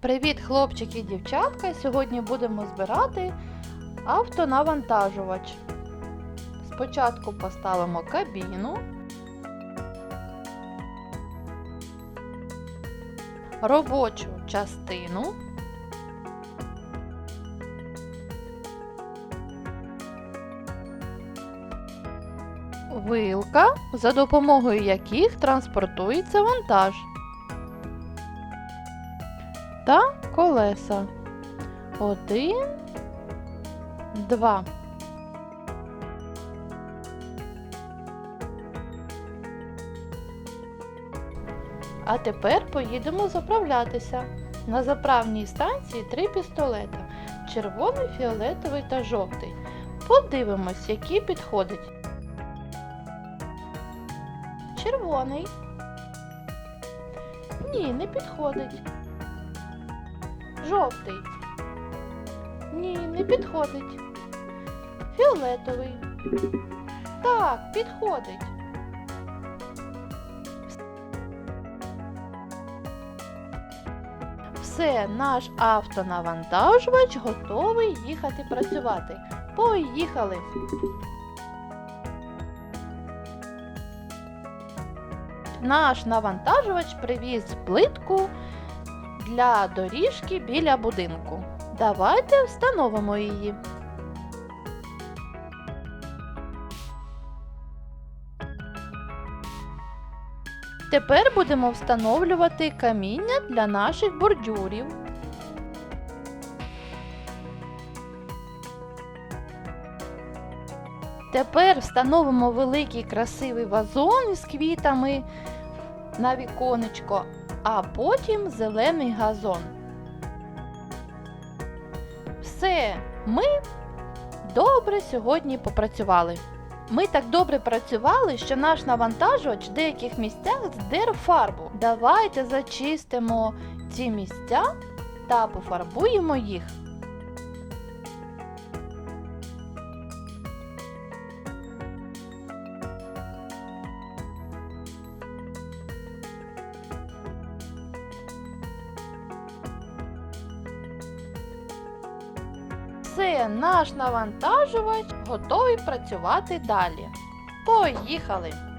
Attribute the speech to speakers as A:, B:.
A: Привіт, хлопчики і дівчатка! Сьогодні будемо збирати автонавантажувач. Спочатку поставимо кабіну, робочу частину, вилка, за допомогою яких транспортується вантаж та колеса. Один, два. А тепер поїдемо заправлятися. На заправній станції три пістолета: червоний, фіолетовий та жовтий. Подивимось, які підходить. Червоний. Ні, не підходить. Жовтий. Ні, не підходить. Фіолетовий. Так, підходить. Все, наш автонавантажувач готовий їхати працювати. Поїхали! Наш навантажувач привіз плитку для доріжки біля будинку. Давайте встановимо її. Тепер будемо встановлювати каміння для наших бордюрів. Тепер встановимо великий красивий вазон із квітами на віконечко, а потім зелений газон. Все, ми добре сьогодні попрацювали. Ми так добре працювали, що наш навантажувач в деяких місцях здер фарбу. Давайте зачистимо ці місця та пофарбуємо їх. Все, наш навантажувач готовий працювати далі. Поїхали!